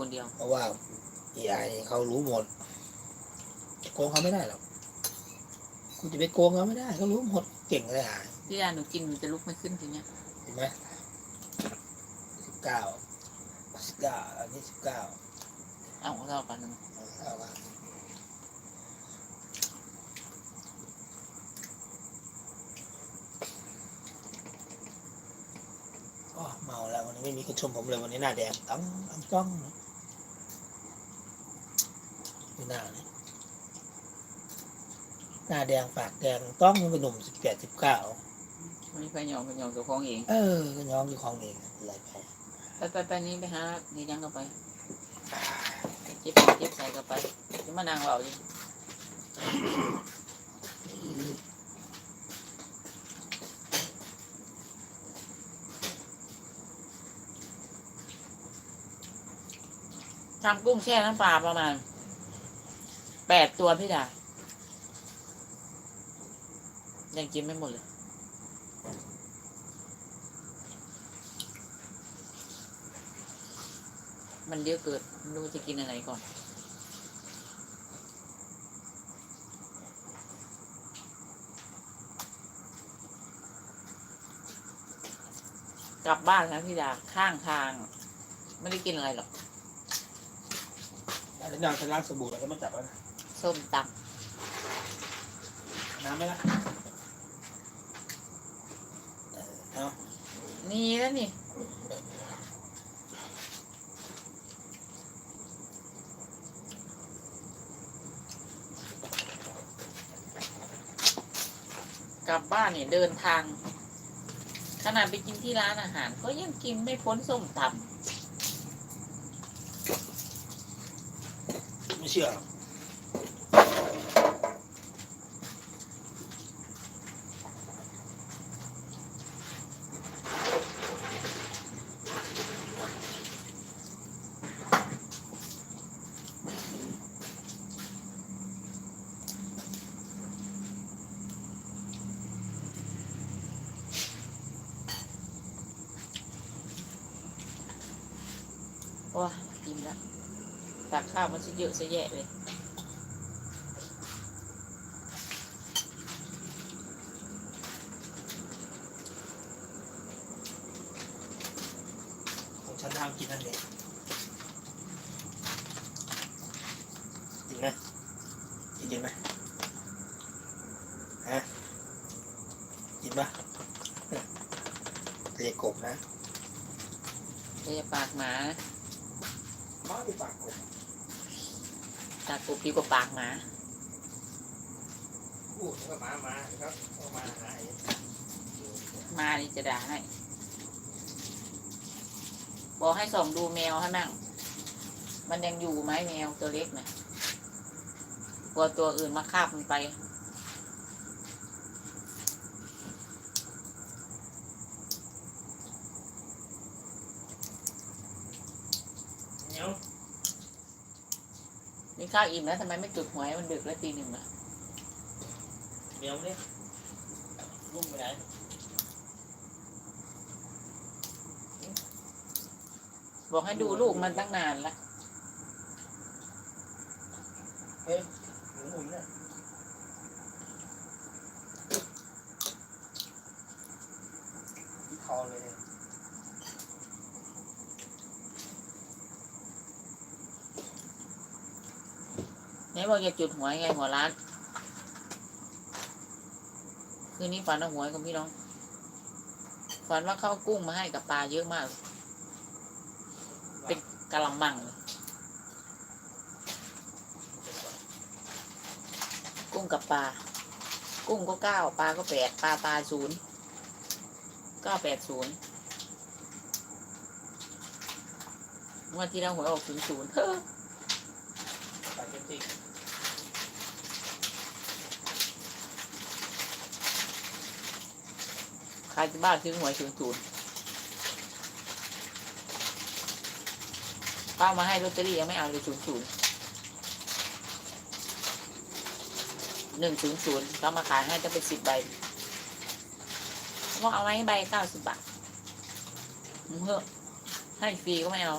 คนเดียว เพราะว่าไอ้เขารู้หมดจะโกงเขาไม่ได้หรอกคุณจะไปโกงเขาไม่ได้เขารู้หมดเก่งเลยอะพี่ดาหนูกินหนูจะลุกไม่ขึ้นทีเนี้ยเห็นไหมสิบเก้าสิบเก้าอันนี้สิบเก้าเอาของเรากันหนึ่งเอาละอ๋อเมาแล้ววันนี้ไม่มีคนชมผมเลยวันนี้หน้าแดงตั้งตั้งต้อง ไม่น่าเลยหน้าแดงปากแดงต้องยังเป็นหนุ่มสิบแปดสิบเก้าวันนี้ไปหยองไปหยองตัวของเอง เออก็ย้อมอยู่ของเองอะไรไปไปไปไปนี่ไปหานี่ยังก็ไปเจ็บเจ็บใส่ก็ไปจะมานางเบาดิทำกุ้งแช่น้ำปลาประมาณ แปดตัวพี่ดายังกินไม่หมดเลย มันเยอะเกินไม่รู้จะกินอะไรก่อนกลับบ้านนะพี่ดาข้างทาง ไม่ได้กินอะไรหรอก แล้วนางฉันล้างสบู่แล้วก็มาจับแล้วนะ ส้มตน้ำไหมล่ะเออเอาำนี่แล้วนี่กลับบ้านเนี่ยเดินทาง ขนาดไปกินที่ร้านอาหาร ก็ยังกินไม่พ้นส้มตไม่เชื่อ โอ้ยกินแล้วตักข้าวมันซะเยอะซะแยะเลยของฉันทำกินนั่นเองจริงไหมจริงไหมฮะจริงปะเตะกบนะเดี๋ยวจะปากหมา มาที่ปากกบตากกบดีกว่าปากหมาพูดก็มามาครับก็มาหาเองมานี่จะด่าให้ บอกให้ส่องดูแมวให้มั่งมันยังอยู่ไหมแมวตัวเล็กนะกลัวตัวอื่นมาคาบมันไป นี่ข้าวอิ่มแล้วทำไมไม่จุดหวยมันดึกแล้วตีหนึ่งอะเนี้ยเนี่ยลุ่มไปไหนบอกให้ดูลูกมันตั้งนานละเฮ้ยหมุนหมุนเนี่ยที่คอเลยเนี่ย ไหนบอกอย่าจุดหวยไงหัวร้าน คืนนี้ฝันเอาหวยกับพี่น้อง ฝันว่าเข้ากุ้งมาให้กับปลาเยอะมาก เป็นกะละมังเลยกุ้งกับปลา กุ้งก็เก้าปลาก็แปดปลาตาศูนย์เก้าแปดศูนย์งวันที่เราหวยออกศูนย์ศูนย์เฮ้อ ปากจริง ใค รจะบ้าซื้อหวยศูนย์ศูนย์ป้ามาให้ลอตเตอรี่ยังไม่เอาเลยศูนย์ศูนย์หนึ่งศูนย์ศูนย์เอามาขายให้จะเป็นสิบใบว่าเอาไว้ใบเก้าสิบบาทมึงเหอะให้ฟรีก็ไม่เอา